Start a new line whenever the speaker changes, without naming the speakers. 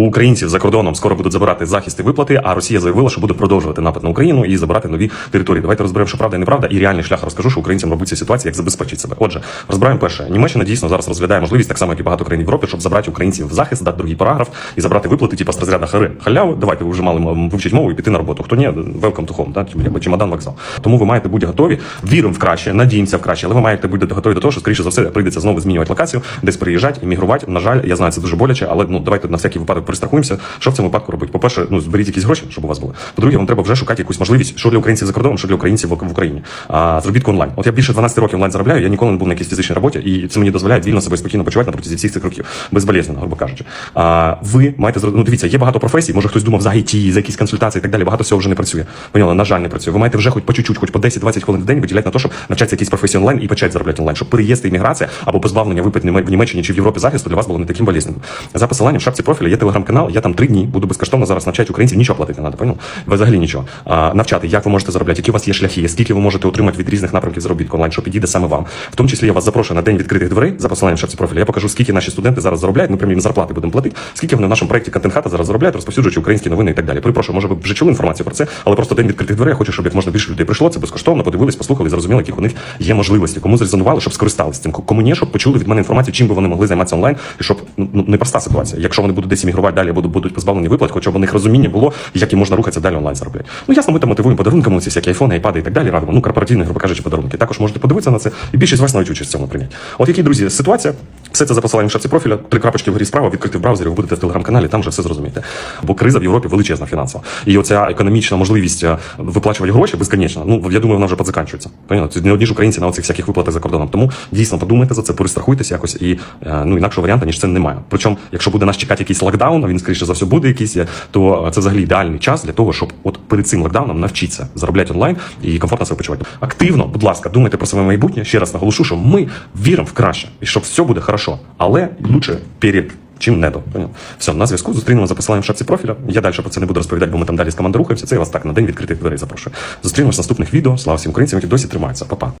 У українців за кордоном скоро будуть забирати захист і виплати, а Росія заявила, що буде продовжувати напад на Україну і забирати нові території. Давайте розберемо, що правда і неправда, і реальний шлях розкажу, що українцям робить ця ситуація, як забезпечить себе. Отже, розбираємо перше. Німеччина дійсно зараз розглядає можливість, так само як і багато країн Європи, щоб забрати українців в захист, дати другий параграф і забрати виплати, типу, з розряду хари халяву. Давайте ви вже мали вивчити мову і піти на роботу. Хто ні, welcome to home, да? Типу, чемодан вокзал. Тому ви маєте бути готові. Віримо в краще, надіємося в краще, але ви маєте бути готові до того, що скоріше за все прийдеться знову змінювати локацію, десь переїжджати, іммігрувати. На жаль, я знаю, це дуже боляче, але ну давайте на всякий випадок перестрахуємося. Що в цьому випадку робити? По-перше, ну зберіть якісь гроші, щоб у вас були. По-друге, вам треба вже шукати якусь можливість, що для українців за кордоном, що для українців в Україні. А, заробітку онлайн. От я більше 12 років онлайн заробляю, я ніколи не був на якійсь фізичній роботі, і це мені дозволяє вільно себе спокійно почувати на протязі всіх цих років, безболезненно, грубо кажучи. А, ви маєте ну, дивіться, є багато професій, може хтось думав за IT, за якісь консультації і так далі. Багато всього вже не працює. Поняли, на жаль, не працює. Ви маєте вже хоч по чуть-чуть, хоч по 10-20 хвилин в день виділяти на те, щоб навчатися якісь професії онлайн і почати заробляти онлайн, щоб переїзд і імміграція або позбавлення випит в Німеччині чи в Європі захисту для вас було не таким болісним. За посиланням в шапці профіля є телеграм-канал. Я там три дні буду безкоштовно зараз навчати українців. Нічого платити не треба, понял? Взагалі нічого. А, навчати, як ви можете заробляти, які у вас є шляхи, скільки ви можете отримати від різних напрямків заробітку онлайн, що підійде саме вам. В тому числі я вас запрошую на день відкритих дверей за посиланням шапці профіля. Я покажу, скільки наші студенти зараз заробляють. Ми прям їм зарплати будемо платити, скільки вони в нашому проєкті контент хата зараз заробляють, розповсюджуючи українські новини і так далі. Перепрошую, може ви вже чули інформацію про це, але просто день відкритих дверей. Я хочу, щоб як можна більше людей прийшло. Це безкоштовно, подивились, послухали, зрозуміли, яких у них є можливості. Кому зрезонували, щоб скористалися цим. Кому ні, щоб почули від мене інформацію, чим би вони могли займатися онлайн, і щоб ну ну, непроста ситуація. Якщо вони будуть десь іммігрувати далі, будуть, будуть позбавлені виплат, хоча б у них розуміння було, як їм можна рухатися далі онлайн заробляти. Ну ясно, ми там мотивуємо подарунками ці всякі айфони, айпади і так далі. Радимо. Ну корпоративні, грубо кажучи, подарунки. Також можете подивитися на це, і більшість вас навіть участь в цьому прийняти. От які друзі, ситуація. Все це за посиланням шапці профіля, три крапочки вгорі справа, відкрити в браузері, ви будете в телеграм-каналі, там вже все зрозумієте. Бо криза в Європі величезна фінансова. І оця економічна можливість е, виплачувати гроші безконечно. Ну я думаю, вона вже подзаканчується. Понятно? Не одні ж українці на оцих всяких виплатах за кордоном. Тому дійсно подумайте за це, перестрахуйтесь якось і е, ну інакшого варіанту, ніж це немає. Причому, якщо буде нас чекати якийсь локдаун, а він скоріше за все буде якийсь, е, то це взагалі ідеальний час для того, щоб от перед цим локдауном навчитися заробляти онлайн і комфортно себе почувати. Активно, будь ласка, думайте про своє майбутнє. Ще раз наголошу, що ми віримо в краще і що все буде хорошо, але лучше перед. Чим не до. Все, на зв'язку зустрінемо за посиланням в шапці профіля. Я далі про це не буду розповідати, бо ми там далі з командою рухаємося. Це я вас так на день відкритих дверей запрошую. Зустрінемось в наступних відео. Слава всім українцям, які досі тримаються. Па-па.